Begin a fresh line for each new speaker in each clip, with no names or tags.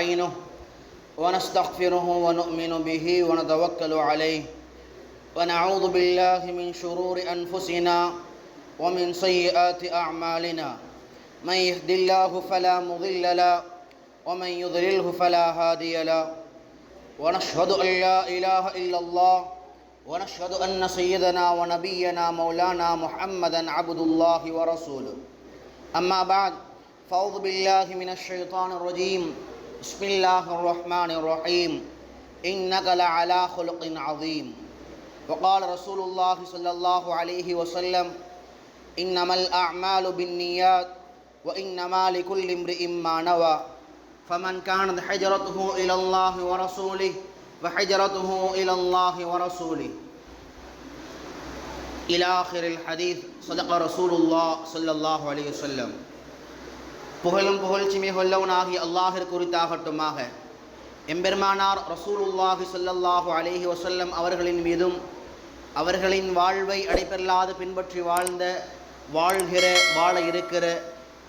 ونستعينه ونستغفره ونؤمن به ونتوكل عليه. ونعوذ بالله من شرور أنفسنا ومن سيئات أعمالنا. من يهد الله فلا مضل له ومن يضلله فلا هادي له. ونشهد أن لا إله إلا الله ونشهد أن سيدنا ونبينا مولانا محمدا عبد الله ورسوله. أما بعد فأعوذ بالله من الشيطان الرجيم. بسم الله الرحمن الرحيم. إنك لعلى خلق عظيم. وقال رسول الله صلى الله عليه وسلم إنما الأعمال بالنيات وإنما لكل امرئ ما نوى. فمن كانت حجرته إلى الله ورسوله فحجرته إلى الله ورسوله. إلى آخر الحديث صدق رسول الله صلى الله عليه وسلم. புகழும் புகழ்ச்சிமை கொல்லவனாகி அல்லாஹிற்கு குறித்தாகட்டுமாக எம்பெருமானார் ரசூலுல்லாஹி சொல்லல்லாஹு அலைஹி வசல்லம் அவர்களின் மீதும் அவர்களின் வாழ்வை அடைபெறலாது பின்பற்றி வாழ்ந்த வாழ்கிற வாழ இருக்கிற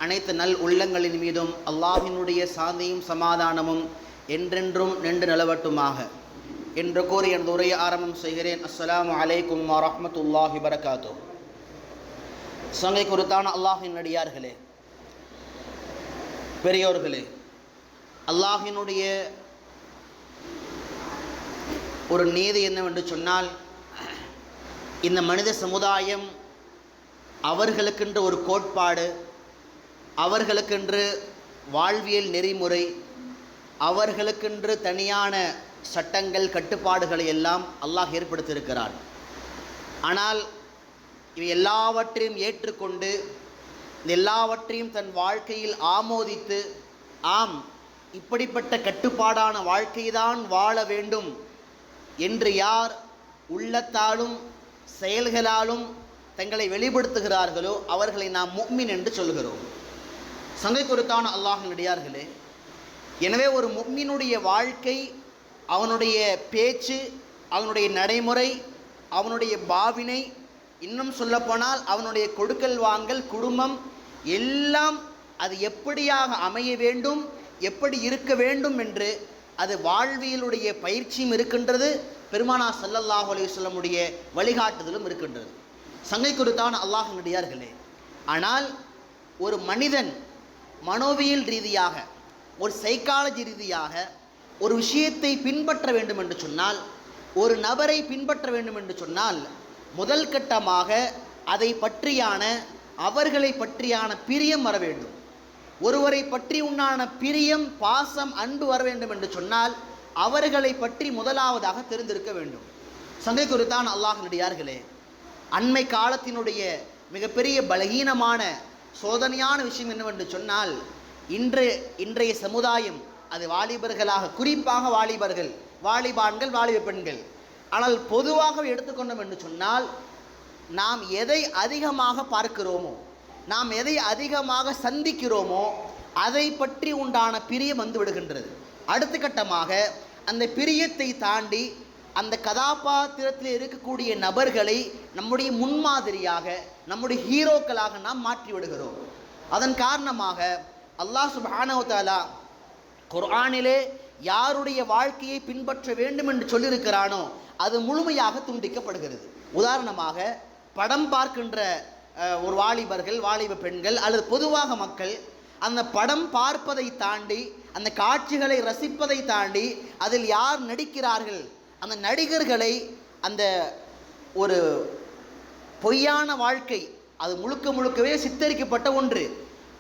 அனைத்து நல் உள்ளங்களின் மீதும் அல்லாஹினுடைய சாந்தியும் சமாதானமும் என்றென்றும் நின்று நிலவட்டுமாக. என்று கூறி எனது உரையை ஆரம்பம் செய்கிறேன். அஸ்ஸலாமு அலைக்கும் வரமத்துல்லாஹி வரகாத்தூ சங்கை குறித்தான அல்லாஹின் நடிகார்களே பெரியோர்களே அல்லாஹினுடைய ஒரு நீதி என்னவென்று சொன்னால் இந்த மனித சமுதாயம் அவர்களுக்கென்று ஒரு கோட்பாடு அவர்களுக்கென்று வாழ்வியல் நெறிமுறை அவர்களுக்கென்று தனியான சட்டங்கள் கட்டுப்பாடுகளை எல்லாம் அல்லாஹ் ஏற்படுத்தியிருக்கிறார் ஆனால் இவை எல்லாவற்றையும் ஏற்றுக்கொண்டு எல்லாவற்றையும் தன் வாழ்க்கையில் ஆமோதித்து ஆம் இப்படிப்பட்ட கட்டுப்பாடான வாழ்க்கைதான் வாழ வேண்டும் என்று யார் உள்ளத்தாலும் செயல்களாலும் தங்களை வெளிப்படுத்துகிறார்களோ அவர்களை நாம் முக்மின் என்று சொல்கிறோம். சங்கை குறித்தான அல்லாஹினுடையார்களே எனவே ஒரு முக்மினுடைய வாழ்க்கை அவனுடைய பேச்சு அவனுடைய நடைமுறை அவனுடைய பாவினை இன்னும் சொல்லப்போனால் அவனுடைய கொடுக்கல் வாங்கல் குடும்பம் எல்லாம் அது எப்படியாக அமைய வேண்டும் எப்படி இருக்க வேண்டும் என்று அது வாழ்வியலுடைய பயிற்சியும் இருக்கின்றது பெருமானா சல்லல்லாஹ் அலைஹி வழிகாட்டுதலும் இருக்கின்றது. சங்கை குறித்தான அல்லாஹனுடையார்களே ஆனால் ஒரு மனிதன் மனோவியல் ரீதியாக ஒரு சைக்காலஜி ரீதியாக ஒரு விஷயத்தை பின்பற்ற வேண்டும் என்று சொன்னால் ஒரு நபரை பின்பற்ற வேண்டும் என்று சொன்னால் முதல் கட்டமாக அதை பற்றியான அவர்களை பற்றியான பிரியம் வர வேண்டும். ஒருவரை பற்றி உண்டான பிரியம் பாசம் அன்பு வர வேண்டும் என்று சொன்னால் அவர்களை பற்றி முதலாவதாக தெரிந்திருக்க வேண்டும். சங்கை குறித்தான் அல்லாஹினுடையார்களே அண்மை காலத்தினுடைய மிகப்பெரிய பலகீனமான சோதனையான விஷயம் என்னவென்று சொன்னால் இன்று இன்றைய சமுதாயம் அது வாலிபர்களாக குறிப்பாக வாலிபர்கள் வாலிபான்கள் வாலிப பெண்கள். ஆனால் பொதுவாக எடுத்துக்கொண்டோம் என்று சொன்னால் நாம் எதை அதிகமாக பார்க்கிறோமோ நாம் எதை அதிகமாக சந்திக்கிறோமோ அதை பற்றி உண்டான பிரியம் வந்து விடுகின்றது. அடுத்த கட்டமாக அந்த பிரியத்தை தாண்டி அந்த கதாபாத்திரத்தில் இருக்கக்கூடிய நபர்களை நம்முடைய முன்மாதிரியாக நம்முடைய ஹீரோக்களாக நாம் மாற்றி விடுகிறோம். அதன் காரணமாக அல்லாஹ் சுபானவத்தாலா குர்ஆனிலே யாருடைய வாழ்க்கையை பின்பற்ற வேண்டும் என்று சொல்லியிருக்கிறானோ அது முழுமையாக துண்டிக்கப்படுகிறது. உதாரணமாக படம் பார்க்கின்ற ஒரு வாலிபர்கள் வாலிப பெண்கள் அல்லது பொதுவாக மக்கள் அந்த படம் பார்ப்பதை தாண்டி அந்த காட்சிகளை ரசிப்பதை தாண்டி அதில் யார் நடிக்கிறார்கள் அந்த நடிகர்களை அந்த ஒரு பொய்யான வாழ்க்கை அது முழுக்க முழுக்கவே சித்தரிக்கப்பட்ட ஒன்று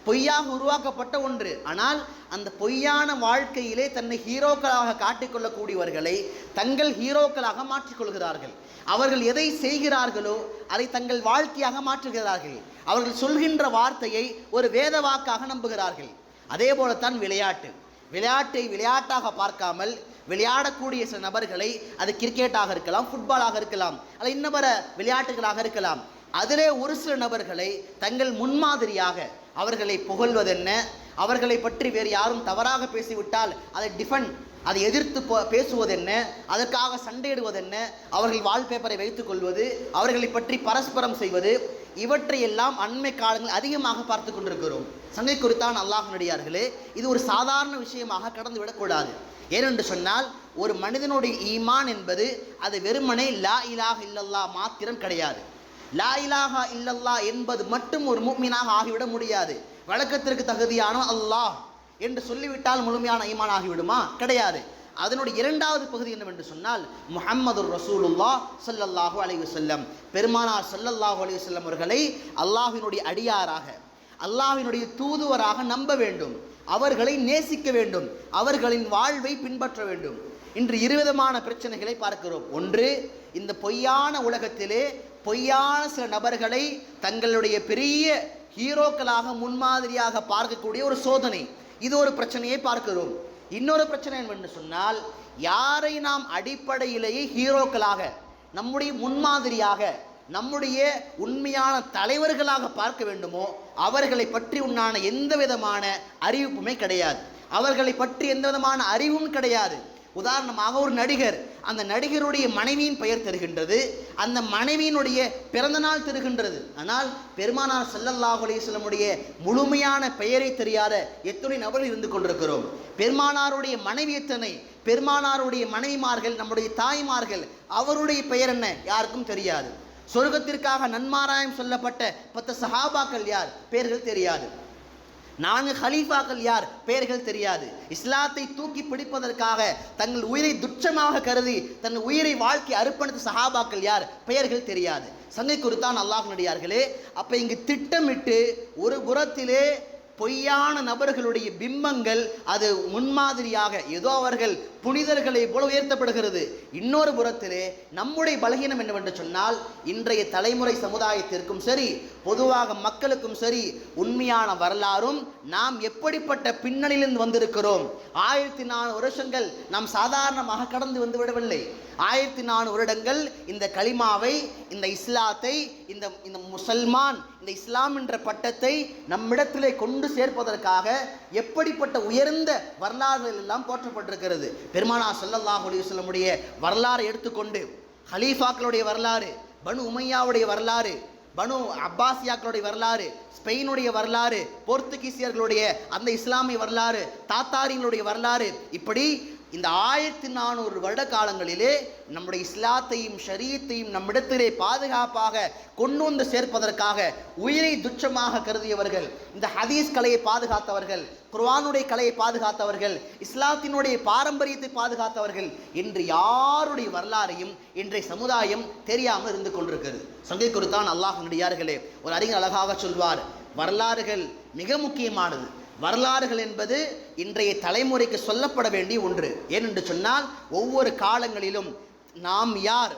பொய்யாக உருவாக்கப்பட்ட ஒன்று. ஆனால் அந்த பொய்யான வாழ்க்கையிலே தன்னை ஹீரோக்களாக காட்டிக்கொள்ளக்கூடியவர்களை தங்கள் ஹீரோக்களாக மாற்றிக்கொள்கிறார்கள். அவர்கள் எதை செய்கிறார்களோ அதை தங்கள் வாழ்க்கையாக மாற்றுகிறார்கள். அவர்கள் சொல்கின்ற வார்த்தையை ஒரு வேத வாக்காக நம்புகிறார்கள். அதே போலத்தான் விளையாட்டு. விளையாட்டை விளையாட்டாக பார்க்காமல் விளையாடக்கூடிய சில நபர்களை அது கிரிக்கெட்டாக இருக்கலாம் ஃபுட்பாலாக இருக்கலாம் அல்ல இன்ன பல விளையாட்டுகளாக இருக்கலாம். அதிலே ஒரு சில நபர்களை தங்கள் முன்மாதிரியாக அவர்களை புகழ்வதென்ன? அவர்களை பற்றி வேறு யாரும் தவறாக பேசிவிட்டால் அதை டிஃபன் அதை எதிர்த்து பேசுவது பேசுவதென்ன? அதற்காக சண்டையிடுவதென்ன? அவர்கள் வால்பேப்பரை வைத்துக் கொள்வது அவர்களை பற்றி பரஸ்பரம் செய்வது இவற்றையெல்லாம் அண்மை காலங்கள் அதிகமாக பார்த்து கொண்டிருக்கிறோம். சங்கை குறித்தான் அல்லாஹ் நடிகார்களே இது ஒரு சாதாரண விஷயமாக கடந்து விடக்கூடாது ஏனென்று சொன்னால் ஒரு மனிதனுடைய ஈமான் என்பது அது வெறுமனே லா இலாக இல்லல்லா மாத்திரம் கிடையாது. லா இலாஹா இல்லல்லா என்பது மட்டும் ஒரு மூமினாக ஆகிவிட முடியாது. வழக்கத்திற்கு தகுதியான அல்லாஹ் என்று சொல்லிவிட்டால் முழுமையான ஈமான் ஆகிவிடுமா கிடையாது. அதனுடைய இரண்டாவது பகுதி என்னவென்று சொன்னால் முஹம்மது ரசூலுல்லா சல்லல்லாஹு அலைவு செல்லம் பெருமானார் சல்லல்லாஹு அலைவு செல்லம் அவர்களை அல்லாஹினுடைய அடியாராக அல்லாஹினுடைய தூதுவராக நம்ப வேண்டும். அவர்களை நேசிக்க வேண்டும். அவர்களின் வாழ்வை பின்பற்ற வேண்டும். இன்று இருவிதமான பிரச்சனைகளை பார்க்கிறோம். ஒன்று இந்த பொய்யான உலகத்திலே பொய்யான சில நபர்களை தங்களுடைய பெரிய ஹீரோக்களாக முன்மாதிரியாக பார்க்கக்கூடிய ஒரு சோதனை. இது ஒரு பிரச்சனையை பார்க்கிறோம். இன்னொரு பிரச்சனை என்னவென்று சொன்னால் யாரை நாம் அடிப்படையிலேயே ஹீரோக்களாக நம்முடைய முன்மாதிரியாக நம்முடைய உண்மையான தலைவர்களாக பார்க்க வேண்டுமோ அவர்களை பற்றி உண்டான எந்த விதமான அறிவிப்புமே கிடையாது. அவர்களை பற்றி எந்த விதமான அறிவும் கிடையாது. உதாரணமாக ஒரு நடிகர் அந்த நடிகருடைய மனைவியின் பெயர் தருகின்றது அந்த மனைவியினுடைய பிறந்தநாள் தருகின்றது. ஆனால் பெருமானார் செல்லல்லாஹு அலைஹி முழுமையான பெயரை தெரியாத எத்தனை நபர்கள் இருந்து கொண்டிருக்கிறோம்? பெருமானாருடைய மனைவி எத்தனை? பெருமானாருடைய மனைவிமார்கள் நம்முடைய தாய்மார்கள் அவருடைய பெயர் என்ன? யாருக்கும் தெரியாது. சொர்க்கத்திற்காக நன்மாராயம் சொல்லப்பட்ட பத்து சஹாபாக்கள் யார்? பெயர்கள் தெரியாது. நான்கு ஹலீஃபாக்கள் யார்? பெயர்கள் தெரியாது. இஸ்லாத்தை தூக்கி பிடிப்பதற்காக தங்கள் உயிரை துச்சமாக கருதி தன் உயிரை வாழ்க்கை அர்ப்பணித்த சஹாபாக்கள் யார்? பெயர்கள் தெரியாது. சங்கை குறித்தான் அல்லாஹ் அப்போ இங்கு திட்டமிட்டு ஒரு புறத்திலே பொய்யான நபர்களுடைய பிம்பங்கள் அது முன்மாதிரியாக ஏதோ அவர்கள் புனிதர்களை போல உயர்த்தப்படுகிறது. இன்னொரு புறத்திலே நம்முடைய பலகீனம் என்னவென்று சொன்னால் இன்றைய தலைமுறை சமுதாயத்திற்கும் சரி பொதுவாக மக்களுக்கும் சரி உண்மையான வரலாறும் நாம் எப்படிப்பட்ட பின்னணியிலிருந்து வந்திருக்கிறோம்? ஆயிரத்தி நானூறு வருஷங்கள் நாம் சாதாரணமாக கடந்து வந்து விடவில்லை. ஆயிரத்தி நானூறு வருடங்கள் இந்த கலிமாவை இந்த இஸ்லாத்தை இந்த இந்த முசல்மான் இந்த இஸ்லாம் என்ற பட்டத்தை நம்மிடத்திலே கொண்டு சேர்ப்பதற்காக எப்படிப்பட்ட உயர்ந்த வரலாறுகள் எல்லாம் போற்றப்பட்டிருக்கிறது. பெருமானா ஸல்லல்லாஹு அலைஹி வஸல்லமுடைய வரலாறை எடுத்துக்கொண்டு ஹலீஃபாக்களுடைய வரலாறு பனு உமையாவுடைய வரலாறு பனு அப்பாசியாக்களுடைய வரலாறு ஸ்பெயினுடைய வரலாறு போர்த்துகீசியர்களுடைய அந்த இஸ்லாமிய வரலாறு தாத்தாரிங்களுடைய வரலாறு இப்படி இந்த ஆயிரத்தி நானூறு வருட காலங்களிலே நம்முடைய இஸ்லாத்தையும் ஷரியத்தையும் நம்மிடத்திலே பாதுகாப்பாக கொண்டு வந்து சேர்ப்பதற்காக உயிரை துச்சமாக கருதியவர்கள் இந்த ஹதீஸ் கலையை பாதுகாத்தவர்கள் குர்வானுடைய கலையை பாதுகாத்தவர்கள் இஸ்லாத்தினுடைய பாரம்பரியத்தை பாதுகாத்தவர்கள் என்று யாருடைய வரலாறையும் இன்றைய சமுதாயம் தெரியாமல் இருந்து கொண்டிருக்கிறது. சங்கை குறித்தான் அல்லாஹ் நடிகார்களே ஒரு அறிஞர் அழகாக சொல்வார் வரலாறுகள் மிக முக்கியமானது. வரலாறுகள் என்பது இன்றைய தலைமுறைக்கு சொல்லப்பட வேண்டிய ஒன்று. ஏனென்று சொன்னால் ஒவ்வொரு காலங்களிலும் நாம் யார்?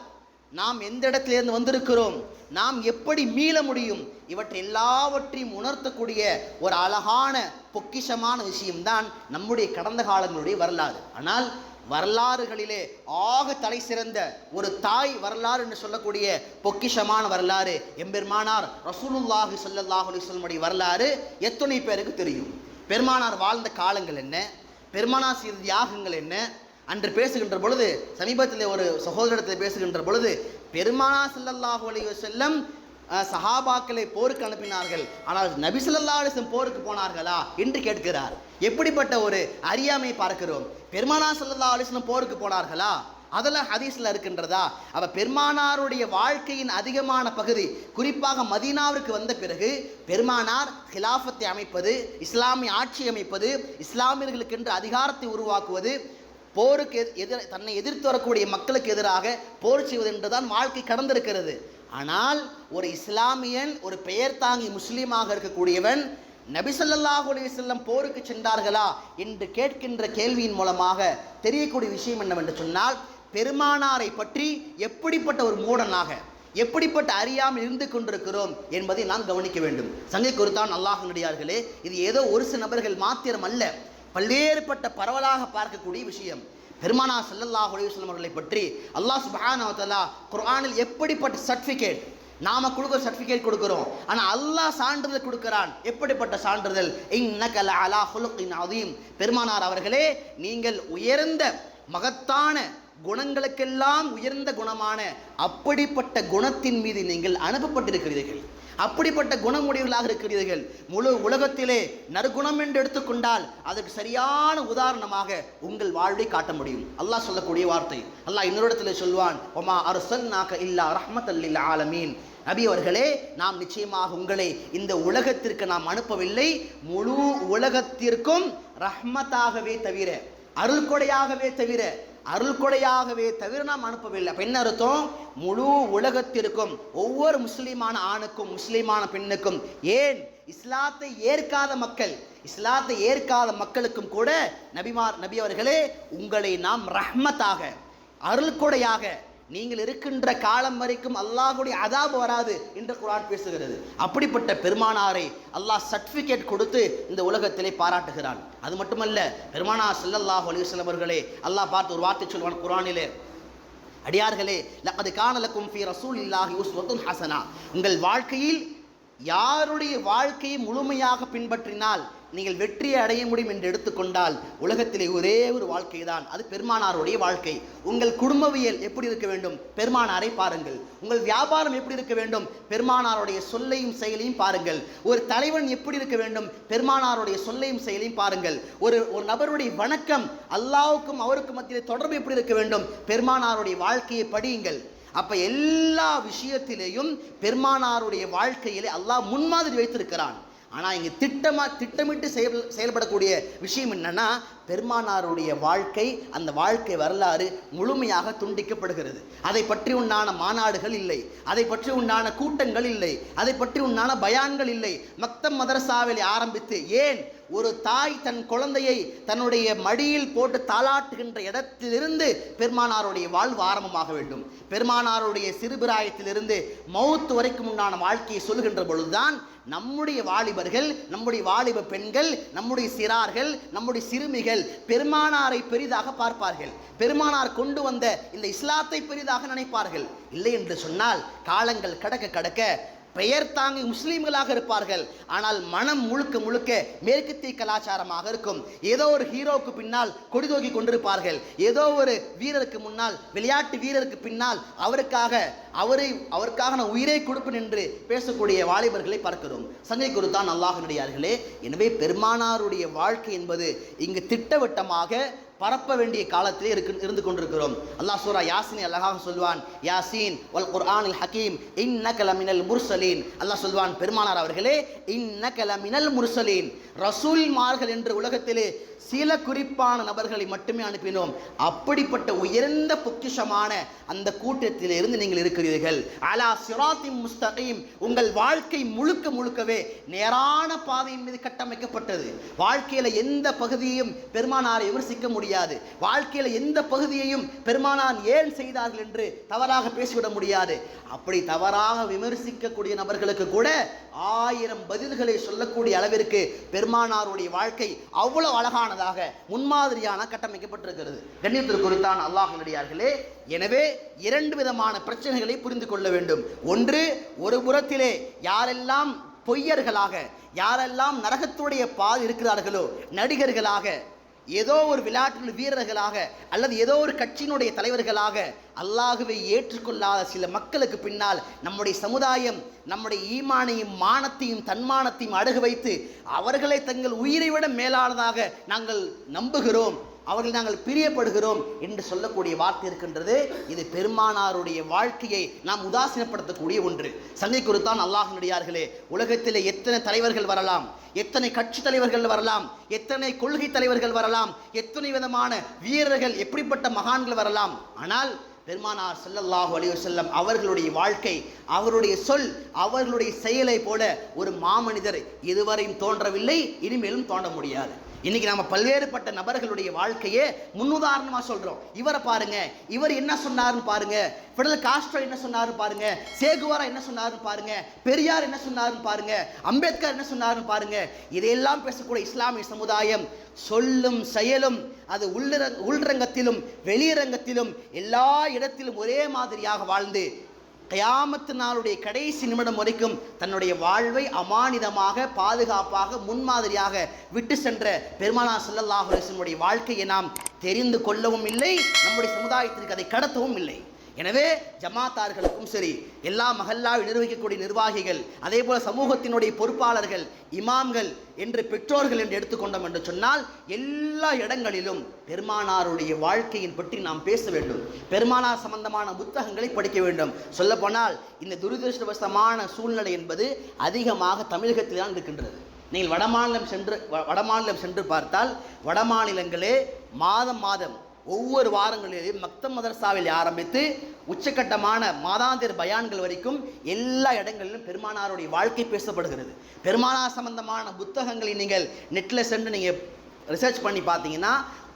நாம் எந்த இடத்திலிருந்து வந்திருக்கிறோம்? நாம் எப்படி மீள முடியும்? இவற்றை எல்லாவற்றையும் உணர்த்தக்கூடிய ஒரு அழகான பொக்கிஷமான விஷயம்தான் நம்முடைய கடந்த காலங்களுடைய வரலாறு. ஆனால் வரலாறுகளிலே ஆக தலை சிறந்த ஒரு தாய் வரலாறு என்று சொல்லக்கூடிய பொக்கிஷமான வரலாறு எம்பெருமானார் ரசூலுல்லாஹி சொல்லல்லாஹு அலைஹி வரலாறு எத்தனை பேருக்கு தெரியும். பெருமானார் வாழ்ந்த காலங்கள் என்ன? பெருமானார் செய்த தியாகங்கள் என்ன? அன்று பேசுகின்ற பொழுது சமீபத்தில் ஒரு சகோதரத்தில் பேசுகின்ற பொழுது பெருமானா செல்லல்லாஹு அலைஹி செல்லம் சஹாபாக்களை போருக்கு அனுப்பினார்கள். ஆனால் நபி போருக்கு போனார்களா என்று கேட்கிறார். எப்படிப்பட்ட ஒரு அறியாமை பார்க்கிறோம்? பெருமானா ஸல்லல்லாஹு அலைஹி போருக்கு போனார்களா? அதெல்லாம் ஹதீஸில் இருக்கின்றதா? அவ பெருமானாருடைய வாழ்க்கையின் அதிகமான பகுதி குறிப்பாக மதீனாவிற்கு வந்த பிறகு பெருமானார் ஹிலாஃபத்தை அமைப்பது இஸ்லாமிய ஆட்சி அமைப்பது இஸ்லாமியர்களுக்கென்று அதிகாரத்தை உருவாக்குவது போருக்கு எதி- எதிர் தன்னை எதிர்த்து வரக்கூடிய மக்களுக்கு எதிராக போர் செய்வது என்றுதான் வாழ்க்கை கடந்திருக்கிறது. ஆனால் ஒரு இஸ்லாமியன் ஒரு பெயர் தாங்கி முஸ்லீமாக இருக்கக்கூடியவன் நபி செல்லம் போருக்கு சென்றார்களா? என்று கேட்கின்ற கேள்வியின் மூலமாக தெரியக்கூடிய விஷயம் என்னவென்று சொன்னால் பெருமானாரை பற்றி எப்படிப்பட்ட ஒரு மூடனாக எப்படிப்பட்ட அறியாமல் இருந்து கொண்டிருக்கிறோம் என்பதை நாம் கவனிக்க வேண்டும். சங்கை குறித்தான் அல்லாஹ் நடிகார்களே இது ஏதோ ஒரு சில நபர்கள் மாத்திரம் அல்ல பல்வேறுபட்ட பரவலாக பார்க்கக்கூடிய விஷயம். பெருமானா ஸல்லல்லாஹு அலைஹி அவர்களை பற்றி அல்லாஹ் சுபானா வ குர்ஆனில் எப்படிப்பட்ட சர்டிஃபிகேட் நாம கொடுக்குற சர்டிஃபிகேட் கொடுக்கிறோம். ஆனால் அல்லாஹ் சான்றிதழ் கொடுக்கிறான். எப்படிப்பட்ட சான்றிதழ்? இன்னக அலா ஹுலுக்கின் அதீம் பெருமானார் அவர்களே நீங்கள் உயர்ந்த மகத்தான குணங்களுக்கெல்லாம் உயர்ந்த குணமான அப்படிப்பட்ட குணத்தின் மீது நீங்கள் அனுப்பப்பட்டிருக்கிறீர்கள். அப்படிப்பட்ட குணமுடையவர்களாக இருக்கிறீர்கள். முழு உலகத்திலே நற்குணம் என்று எடுத்துக்கொண்டால் அதற்கு சரியான உதாரணமாக உங்கள் வாழ்வை காட்ட முடியும். அல்லாஹ் சொல்லக்கூடிய வார்த்தை. அல்லாஹ் இன்னொரு இடத்துல சொல்வான் ஒமா அரசன்னாக இல்லா அல்ல ஆலமீன். நபி அவர்களே நாம் நிச்சயமாக உங்களை இந்த உலகத்திற்கு நாம் அனுப்பவில்லை. முழு உலகத்திற்கும் ரஹ்மத்தாகவே தவிர அருள்கொடையாகவே தவிர அருள்கொடையாகவே தவிர நாம் அனுப்பவில்லை. பெண் அர்த்தம்? முழு உலகத்திற்கும் ஒவ்வொரு முஸ்லீமான ஆணுக்கும் முஸ்லீமான பெண்ணுக்கும் ஏன்? இஸ்லாத்தை ஏற்காத மக்கள் இஸ்லாத்தை ஏற்காத மக்களுக்கும் கூட நபிமார் நபி அவர்களே உங்களை நாம் ரஹ்மத்தாக அருள்கொடையாக நீங்கள் இருக்கின்ற காலம் வரைக்கும் அல்லாஹுடைய அதாபு வராது என்று குரான் பேசுகிறது. அப்படிப்பட்ட பெருமானாரை அல்லாஹ் சர்டிஃபிகேட் கொடுத்து இந்த உலகத்திலே பாராட்டுகிறான். அது மட்டுமல்ல பெருமானார் செல்லல்லாஹு அலைஹி அவர்களே அல்லாஹ் பார்த்து ஒரு வார்த்தை சொல்வான் குரானிலே அடியார்களே லக்கது காணலக்கும் ஃபி ரசூல் ரசூலில்லாஹி உஸ்வத்துன் ஹசனா. உங்கள் வாழ்க்கையில் யாருடைய வாழ்க்கையை முழுமையாக பின்பற்றினால் நீங்கள் வெற்றியை அடைய முடியும் என்று எடுத்துக்கொண்டால் உலகத்திலே ஒரே ஒரு வாழ்க்கை தான் அது பெருமானாருடைய வாழ்க்கை. உங்கள் குடும்பவியல் எப்படி இருக்க வேண்டும்? பெருமானாரை பாருங்கள். உங்கள் வியாபாரம் எப்படி இருக்க வேண்டும்? பெருமானாருடைய சொல்லையும் செயலையும் பாருங்கள். ஒரு தலைவன் எப்படி இருக்க வேண்டும்? பெருமானாருடைய சொல்லையும் செயலையும் பாருங்கள். ஒரு ஒரு நபருடைய வணக்கம் அல்லாவுக்கும் அவருக்கும் மத்தியில் தொடர்பு எப்படி இருக்க வேண்டும்? பெருமானாருடைய வாழ்க்கையை படியுங்கள். அப்போ எல்லா விஷயத்திலேயும் பெருமானாருடைய வாழ்க்கையிலே அல்லாஹ் முன்மாதிரி வைத்திருக்கிறான். ஆனால் இங்கே திட்டமாக திட்டமிட்டு செயல் செயல்படக்கூடிய விஷயம் என்னன்னா பெருமானாருடைய வாழ்க்கை அந்த வாழ்க்கை வரலாறு முழுமையாக துண்டிக்கப்படுகிறது. அதை பற்றி உண்டான மாநாடுகள் இல்லை. அதை பற்றி உண்டான கூட்டங்கள் இல்லை. அதை பற்றி உண்டான பயான்கள் இல்லை. மக்தம் மதரசாவில் ஆரம்பித்து ஏன் ஒரு தாய் தன் குழந்தையை தன்னுடைய மடியில் போட்டு தாளாட்டுகின்ற இடத்திலிருந்து பெருமானாருடைய வாழ்வு ஆரம்பமாக வேண்டும். பெருமானாருடைய சிறுபிராயத்திலிருந்து மௌத்து வரைக்கும் உண்டான வாழ்க்கையை சொல்கின்ற பொழுதுதான் நம்முடைய வாலிபர்கள் நம்முடைய வாலிப பெண்கள் நம்முடைய சிறார்கள் நம்முடைய சிறுமிகள் பெருமானாரை பெரிதாக பார்ப்பார்கள். பெருமானார் கொண்டு வந்த இந்த இஸ்லாத்தை பெரிதாக நினைப்பார்கள். இல்லை என்று சொன்னால் காலங்கள் கடக்க கடக்க பெயர் தாங்கி முஸ்லீம்களாக இருப்பார்கள். ஆனால் மனம் முழுக்க முழுக்க மேற்கத்திய கலாச்சாரமாக இருக்கும். ஏதோ ஒரு ஹீரோவுக்கு பின்னால் கொடி தூக்கி கொண்டிருப்பார்கள். ஏதோ ஒரு வீரருக்கு முன்னால் விளையாட்டு வீரருக்கு பின்னால் அவருக்காக அவரை அவருக்காக நான் உயிரை கொடுப்பேன் என்று பேசக்கூடிய வாலிபர்களை பார்க்கிறோம். சங்கை குருத்தான் அல்லாஹனுடையார்களே எனவே பெருமானாருடைய வாழ்க்கை என்பது இங்கு திட்டவட்டமாக பரப்ப வேண்டிய காலத்திலே இருக்கு இருந்து கொண்டிருக்கிறோம். அல்லாஹ் சூரா யாசினை அழகாக சொல்வான் யாசீன் வல் குர்ஆனில் ஹக்கீம் இன்னகல மினல் முர்சலீன். அல்லாஹ் சொல்வான் பெருமானார் அவர்களே இன்னகல மினல் முர்சலீன். ரசூல்மார்கள் என்று உலகத்திலே சில குறிப்பான நபர்களை மட்டுமே அனுப்பினோம். அப்படிப்பட்ட உயர்ந்த பொக்கிஷமான அந்த கூட்டத்தில் இருந்து நீங்கள் இருக்கிறீர்கள். அலா சிராத்தி முஸ்தகையும் உங்கள் வாழ்க்கை முழுக்க முழுக்கவே நேரான பாதையின் மீது கட்டமைக்கப்பட்டது. வாழ்க்கையில எந்த பகுதியும் பெருமானாரை விமர்சிக்க முடியாது. வாழ்க்கையில எந்த பகுதியையும் பெருமானார் ஏன் செய்தார்கள் என்று தவறாக பேசிவிட முடியாது. அப்படி தவறாக விமர்சிக்கக்கூடிய நபர்களுக்கு கூட ஆயிரம் பதில்களை சொல்லக்கூடிய அளவிற்கு பெருமானாருடைய வாழ்க்கை அவ்வளவு அழகானதாக முன்மாதிரியான கட்டமைக்கப்பட்டிருக்கிறது. கண்ணியத்தில் குறித்தான் அல்லாஹினுடையார்களே எனவே இரண்டு விதமான பிரச்சனைகளை புரிந்து கொள்ள வேண்டும். ஒன்று ஒரு புறத்திலே யாரெல்லாம் பொய்யர்களாக யாரெல்லாம் நரகத்துடைய பால் இருக்கிறார்களோ நடிகர்களாக ஏதோ ஒரு விளையாட்டு வீரர்களாக அல்லது ஏதோ ஒரு கட்சியினுடைய தலைவர்களாக அல்லாஹுவை ஏற்றுக்கொள்ளாத சில மக்களுக்கு பின்னால் நம்முடைய சமுதாயம் நம்முடைய ஈமானையும் மானத்தையும் தன்மானத்தையும் அடகு வைத்து அவர்களை தங்கள் உயிரை விட மேலானதாக நாங்கள் நம்புகிறோம். அவர்கள் நாங்கள் பிரியப்படுகிறோம் என்று சொல்லக்கூடிய வார்த்தை இருக்கின்றது. இது பெருமானாருடைய வாழ்க்கையை நாம் உதாசீனப்படுத்தக்கூடிய ஒன்று. சங்கைக்குறுத்தான் அல்லாஹினுடையார்களே உலகத்தில் எத்தனை தலைவர்கள் வரலாம் எத்தனை கட்சி தலைவர்கள் வரலாம் எத்தனை கொள்கை தலைவர்கள் வரலாம் எத்தனை விதமான வீரர்கள் எப்படிப்பட்ட மகான்கள் வரலாம். ஆனால் பெருமானார் செல்லல்லாஹு அலைஹி செல்லம் அவர்களுடைய வாழ்க்கை அவருடைய சொல் அவர்களுடைய செயலை போல ஒரு மாமனிதர் இதுவரையும் தோன்றவில்லை இனிமேலும் தோன்ற முடியாது. இன்னைக்கு நம்ம பல்வேறுபட்ட நபர்களுடைய வாழ்க்கையே முன்னுதாரணமா சொல்றோம். இவரை பாருங்க இவர் என்ன சொன்னாருன்னு பாருங்க. பிடல் காஸ்ட்ரோ என்ன சொன்னாருன்னு பாருங்க. சேகுவாரா என்ன சொன்னாருன்னு பாருங்க. பெரியார் என்ன சொன்னாருன்னு பாருங்க. அம்பேத்கர் என்ன சொன்னாருன்னு பாருங்க. இதையெல்லாம் பேசக்கூடிய இஸ்லாமிய சமுதாயம் சொல்லும் செயலும் அது உள்ளரங் உள்ரங்கத்திலும் வெளியரங்கத்திலும் எல்லா இடத்திலும் ஒரே மாதிரியாக வாழ்ந்து கயாமத்து நாளுடைய கடைசி நிமிடம் வரைக்கும் தன்னுடைய வாழ்வை அமானிதமாக பாதுகாப்பாக முன்மாதிரியாக விட்டு சென்ற பெருமானா செல்லல்லாஹுடைய வாழ்க்கையை நாம் தெரிந்து கொள்ளவும் இல்லை நம்முடைய சமுதாயத்திற்கு அதை கடத்தவும் இல்லை. எனவே ஜமாத்தார்களுக்கும் சரி எல்லா மகல்லாவை நிர்வகிக்கக்கூடிய நிர்வாகிகள் அதே போல சமூகத்தினுடைய பொறுப்பாளர்கள் இமாம்கள் என்று பெற்றோர்கள் என்று எடுத்துக்கொண்டோம் என்று சொன்னால் எல்லா இடங்களிலும் பெருமானாருடைய வாழ்க்கையின் பற்றி நாம் பேச வேண்டும். பெருமானார் சம்பந்தமான புத்தகங்களை படிக்க வேண்டும். சொல்லப்போனால் இந்த துரதிருஷ்டவசமான சூழ்நிலை என்பது அதிகமாக தமிழகத்தில் தான் இருக்கின்றது. நீங்கள் வடமாநிலம் சென்று வ- வடமாநிலம் சென்று பார்த்தால் வடமாநிலங்களே மாதம் மாதம் ஒவ்வொரு வாரங்களிலும் மக்த மதரசாவில் ஆரம்பித்து உச்சக்கட்டமான மாதாந்திர பயான்கள் வரைக்கும் எல்லா இடங்களிலும் பெருமானாருடைய வாழ்க்கை பேசப்படுகிறது. பெருமானார் சம்பந்தமான புத்தகங்களை நீங்கள் நெட்டில் சென்று நீங்கள் ரிசர்ச் பண்ணி பார்த்தீங்கன்னா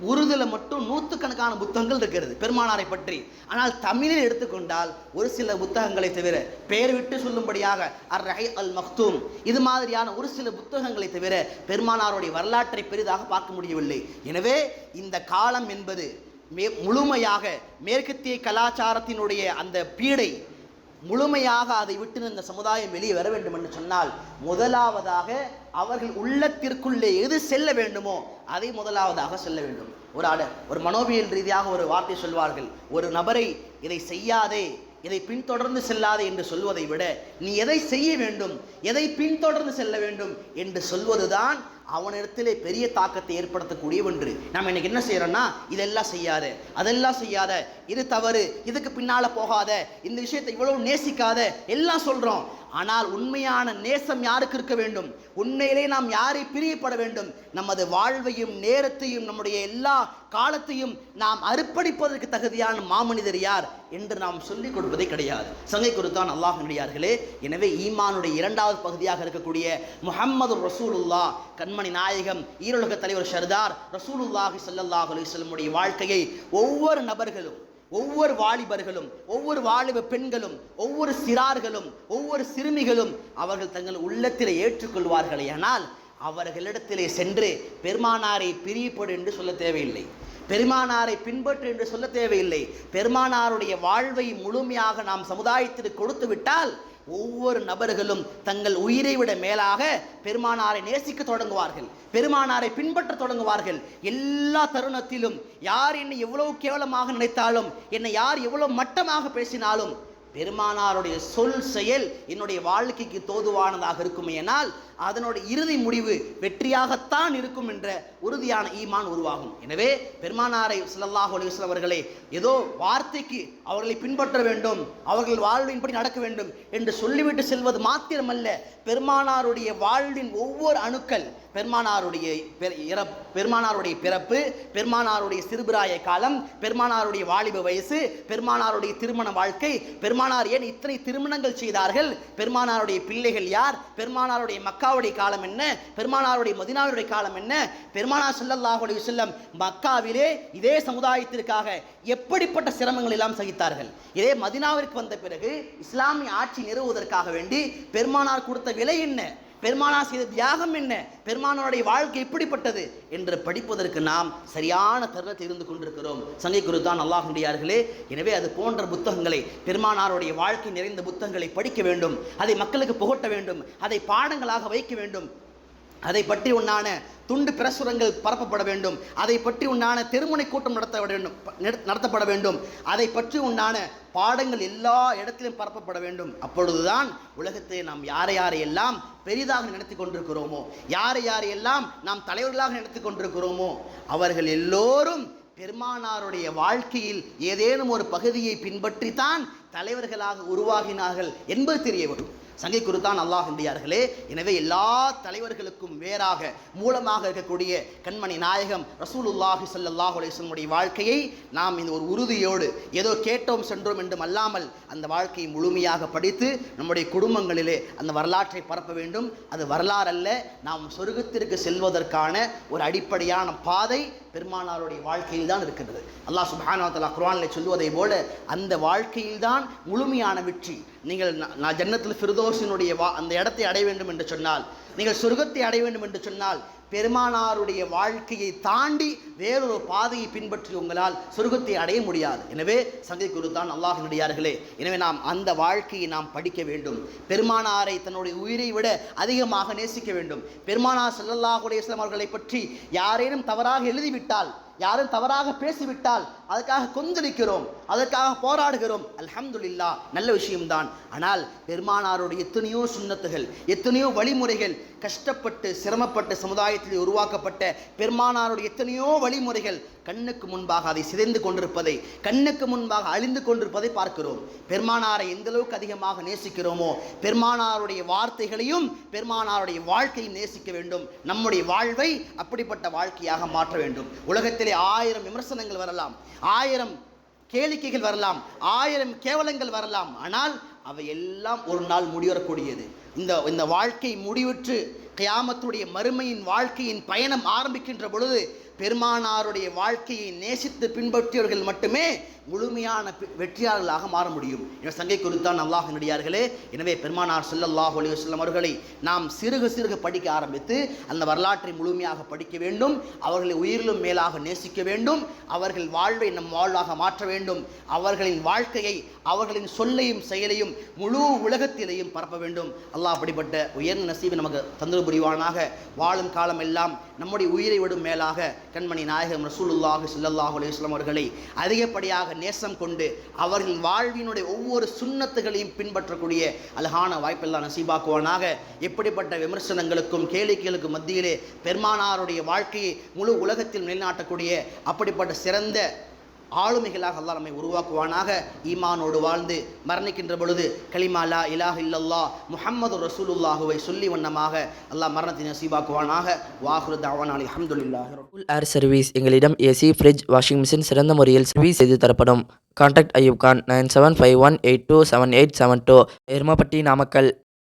உருதுல மட்டும் நூற்றுக்கணக்கான புத்தகங்கள் இருக்கிறது. பெருமானாரை பற்றி. ஆனால் தமிழில் எடுத்துக்கொண்டால் ஒரு சில புத்தகங்களை தவிர பெயர் விட்டு சொல்லும்படியாக அர் ரஹை அல் மக்தூம் இது மாதிரியான ஒரு சில புத்தகங்களை தவிர பெருமானாருடைய வரலாற்றை பெரிதாக பார்க்க முடியவில்லை. எனவே இந்த காலம் என்பது மே முழுமையாக மேற்கத்திய கலாச்சாரத்தினுடைய அந்த பீடை முழுமையாக அதை விட்டு இந்த சமுதாயம் வெளியே வர வேண்டும் என்று சொன்னால் முதலாவதாக அவர்கள் உள்ளத்திற்குள்ளே எது செல்ல வேண்டுமோ அதை முதலாவதாக செல்ல வேண்டும். ஒரு அட ஒரு மனோவியல் ரீதியாக ஒரு வார்த்தை சொல்வார்கள் ஒரு நபரை இதை செய்யாதே இதை பின்தொடர்ந்து செல்லாதே என்று சொல்வதை விட நீ எதை செய்ய வேண்டும் எதை பின்தொடர்ந்து செல்ல வேண்டும் என்று சொல்வதுதான் அவனிடத்திலே பெரிய தாக்கத்தை ஏற்படுத்தக்கூடிய ஒன்று. நாம் இன்னைக்கு என்ன செய்யறோம்னா இதெல்லாம் செய்யாத அதெல்லாம் செய்யாத இது தவறு இதுக்கு பின்னால் போகாத இந்த விஷயத்தை இவ்வளவு நேசிக்காத எல்லாம் சொல்றோம். ஆனால் உண்மையான நேசம் யாருக்கு இருக்க வேண்டும்? உண்மையிலே நாம் யாரை பிரியப்பட வேண்டும்? நமது வாழ்வையும் நேரத்தையும் நம்முடைய எல்லா காலத்தையும் நாம் அர்ப்பணிப்பதற்கு தகுதியான மாமனிதர் யார் என்று நாம் சொல்லிக் கொடுப்பதே கிடையாது. சங்கை குறித்தான் அல்லாஹினுடையார்களே எனவே ஈமானுடைய இரண்டாவது பகுதியாக இருக்கக்கூடிய முஹம்மது ரசூலுல்லா கண்மணி நாயகம் ஈரோலக தலைவர் சர்தார் ரசூலுல்லாஹி சல்லாஹ் அலிஸ்லமுடைய வாழ்க்கையை ஒவ்வொரு நபர்களும் ஒவ்வொரு வாலிபர்களும் ஒவ்வொரு வாலிப பெண்களும் ஒவ்வொரு சிறார்களும் ஒவ்வொரு சிறுமிகளும் அவர்கள் தங்கள் உள்ளத்தில் ஏற்றுக்கொள்வார்களே ஆனால் அவர்களிடத்திலே சென்று பெருமானாரை பிரியப்படு என்று சொல்ல தேவையில்லை. பெருமானாரை பின்பற்று என்று சொல்ல தேவையில்லை. பெருமானாருடைய வாழ்வை முழுமையாக நாம் சமுதாயத்திற்கு கொடுத்து விட்டால் ஒவ்வொரு நபர்களும் தங்கள் உயிரை விட மேலாக பெருமானாரை நேசிக்க தொடங்குவார்கள். பெருமானாரை பின்பற்ற தொடங்குவார்கள். எல்லா தருணத்திலும் யார் என்னை எவ்வளவு கேவலமாக நினைத்தாலும் என்னை யார் எவ்வளவு மட்டமாக பேசினாலும் பெருமானாருடைய சொல் செயல் என்னுடைய வாழ்க்கைக்கு தோதுவானதாக இருக்கும் இருக்குமேயானால் அதனுடைய இறுதி முடிவு வெற்றியாகத்தான் இருக்கும் என்ற உறுதியான ஈமான் உருவாகும். எனவே பெருமானாரை ஸல்லல்லாஹு அலைஹி வஸல்லம் ஏதோ வார்த்தைக்கு அவர்களை பின்பற்ற வேண்டும் அவர்கள் வாழ்வின்படி நடக்க வேண்டும் என்று சொல்லிவிட்டு செல்வது மாத்திரமல்ல பெருமானாருடைய வாழ்வின் ஒவ்வொரு அணுக்கள் பெருமானாருடைய பெருமானாருடைய பிறப்பு பெருமானாருடைய சிறுபிராய காலம் பெருமானாருடைய வாலிப வயசு பெருமானாருடைய திருமண வாழ்க்கை பெருமானார் ஏன் இத்தனை திருமணங்கள் செய்தார்கள் பெருமானாருடைய பிள்ளைகள் யார் பெருமானாருடைய மக்காவுடைய காலம் என்ன பெருமானாருடைய மதினாவுடைய காலம் என்ன பெருமானார் ஸல்லல்லாஹு செல்லம் மக்காவிலே இதே சமுதாயத்திற்காக எப்படிப்பட்ட சிரமங்கள் எல்லாம் சகித்தார்கள். இதே மதினாவிற்கு வந்த பிறகு இஸ்லாமிய ஆட்சி நிறுவுவதற்காக வேண்டி பெருமானார் கொடுத்த விலை என்ன? பெருமானா செய்த தியாகம் என்ன? பெருமானாருடைய வாழ்க்கை எப்படிப்பட்டது என்று படிப்பதற்கு நாம் சரியான தருணத்தில் இருந்து கொண்டிருக்கிறோம். சங்கை குருதான் அல்லாஹுடையார்களே எனவே அது போன்ற புத்தகங்களை பெருமானாருடைய வாழ்க்கை நிறைந்த புத்தகங்களை படிக்க வேண்டும். அதை மக்களுக்கு புகட்ட வேண்டும். அதை பாடங்களாக வைக்க வேண்டும். அதை பற்றி உண்டான துண்டு பிரசுரங்கள் பரப்பப்பட வேண்டும். அதை பற்றி உண்டான தெருமுனை கூட்டம் நடத்த வேண்டும். நடத்தப்பட வேண்டும். அதை பற்றி உண்டான பாடங்கள் எல்லா இடத்திலும் பரப்பப்பட வேண்டும். அப்பொழுதுதான் உலகத்தை நாம் யாரை யாரையெல்லாம் பெரிதாக நினைத்து கொண்டிருக்கிறோமோ யாரை யாரையெல்லாம் நாம் தலைவர்களாக நினைத்து கொண்டிருக்கிறோமோ அவர்கள் எல்லோரும் பெருமானாருடைய வாழ்க்கையில் ஏதேனும் ஒரு பகுதியை பின்பற்றித்தான் தலைவர்களாக உருவாகினார்கள் என்பது தெரிய வரும் சங்கை குருத்தான் அல்லாஹ் இந்தியார்களே எனவே எல்லா தலைவர்களுக்கும் வேறாக மூலமாக இருக்கக்கூடிய கண்மணி நாயகம் ரசூலுல்லாஹி ஸல்லல்லாஹு அலைஹி வஸல்லமுடைய வாழ்க்கையை நாம் இந்த ஒரு உறுதியோடு ஏதோ கேட்டோம் சென்றோம் என்றும் அல்லாமல் அந்த வாழ்க்கையை முழுமையாக படித்து நம்முடைய குடும்பங்களிலே அந்த வரலாற்றை பரப்ப வேண்டும். அது வரலாறு அல்ல நாம் சொர்க்கத்திற்கு செல்வதற்கான ஒரு அடிப்படையான பாதை பெருமானாருடைய வாழ்க்கையில் தான் இருக்கிறது அல்லாஹ் சுபானா குரானில் சொல்லுவதை போல அந்த வாழ்க்கையில் தான் முழுமையான வெற்றி. நீங்கள் நான் ஜன்னத்தில் ஃபிர்தோசினுடைய வா அந்த இடத்தை அடைய வேண்டும் என்று சொன்னால் நீங்கள் சொர்க்கத்தை அடைய வேண்டும் என்று சொன்னால் பெருமானாருடைய வாழ்க்கையை தாண்டி வேறொரு பாதையை பின்பற்றி உங்களால் சொர்க்கத்தை அடைய முடியாது. எனவே சங்கை குருத்தான் அல்லாஹினுடையார்களே எனவே நாம் அந்த வாழ்க்கையை நாம் படிக்க வேண்டும். பெருமானாரை தன்னுடைய உயிரை விட அதிகமாக நேசிக்க வேண்டும். பெருமானார் செல்லல்லாஹுடைய அலைஹி அவர்களை பற்றி யாரேனும் தவறாக எழுதிவிட்டால் யாரும் தவறாக பேசிவிட்டால் அதுக்காக கொந்தளிக்கிறோம். அதற்காக போராடுகிறோம். அல்ஹம்துல்லா நல்ல விஷயம்தான். ஆனால் பெருமானாருடைய எத்தனையோ சுண்ணத்துகள் எத்தனையோ வழிமுறைகள் கஷ்டப்பட்டு சிரமப்பட்டு சமுதாயத்தில் உருவாக்கப்பட்ட பெருமானாருடைய எத்தனையோ வழிமுறைகள் கண்ணுக்கு முன்பாக அதை சிதைந்து கொண்டிருப்பதை கண்ணுக்கு முன்பாக அழிந்து கொண்டிருப்பதை பார்க்கிறோம். பெருமானாரை எந்த அளவுக்கு அதிகமாக நேசிக்கிறோமோ பெருமானாருடைய வார்த்தைகளையும் பெருமானாருடைய வாழ்க்கையும் நேசிக்க வேண்டும். நம்முடைய வாழ்வை அப்படிப்பட்ட வாழ்க்கையாக மாற்ற வேண்டும். உலகத்திலே ஆயிரம் விமர்சனங்கள் வரலாம். ஆயிரம் கேளிக்கைகள் வரலாம் ஆயிரம் கேவலங்கள் வரலாம். ஆனால் அவை எல்லாம் ஒரு நாள் முடிவரக்கூடியது. இந்த இந்த வாழ்க்கை முடிவுற்று கியாமத்துடைய மறுமையின் வாழ்க்கையின் பயணம் ஆரம்பிக்கின்ற பொழுது பெருமானாருடைய வாழ்க்கையை நேசித்து பின்பற்றியவர்கள் மட்டுமே முழுமையான பெ- வெற்றியாளர்களாக மாற முடியும். என சங்கை குறித்தான் அல்லாஹ் நடிகார்களே. எனவே பெருமானார் சொல்லல்லாஹ் அலைஹி அவர்களை நாம் சிறுக சிறுக படிக்க ஆரம்பித்து அந்த வரலாற்றை முழுமையாக படிக்க வேண்டும் அவர்களை உயிரிலும் மேலாக நேசிக்க வேண்டும் அவர்கள் வாழ்வை நம் வாழ்வாக மாற்ற வேண்டும் அவர்களின் வாழ்க்கையை அவர்களின் சொல்லையும் செயலையும் முழு உலகத்திலேயும் பரப்ப வேண்டும். அல்லாஹ் அப்படிப்பட்ட உயர்ந்த நசீவை நமக்கு தந்திர புரிவானாக வாழும் காலம் எல்லாம் நம்முடைய உயிரை விடும் மேலாக கண்மணி நாயகம் ரசூலுல்லாஹு ஸல்லல்லாஹு அலைஹி அவர்களை அதிகப்படியாக நேசம் கொண்டு அவர்கள் வாழ்வினுடைய ஒவ்வொரு சுண்ணத்துகளையும் பின்பற்றக்கூடிய அழகான வாய்ப்பெல்லாம் நசீபாக்குவானாக. எப்படிப்பட்ட விமர்சனங்களுக்கும் கேளிக்கைகளுக்கும் மத்தியிலே பெருமானாருடைய வாழ்க்கையை முழு உலகத்தில் நிலைநாட்டக்கூடிய அப்படிப்பட்ட சிறந்த ஆளுமைகளாக அல்லாஹ் நம்மை உருவாக்குவானாக. ஈமானோடு வாழ்ந்து மரணிக்கின்ற பொழுது கலிமா இலாஹ் இல்லல்லா முஹம்மது ரசூலுல்லாஹுவை சொல்லி வண்ணமாக அல்லாஹ் மரணத்தை நசீபாக்குவானாக. வாஹுரு தாவான் அலி அஹமதுல்லாஹி
ஏர் சர்வீஸ் எங்களிடம் ஏசி ஃப்ரிட்ஜ் வாஷிங் மிஷின் சிறந்த முறையில் சர்வீஸ் செய்து தரப்படும். Contact Ayub Khan nine seven five one eight two seven eight seven two Erumapatti Namakkal.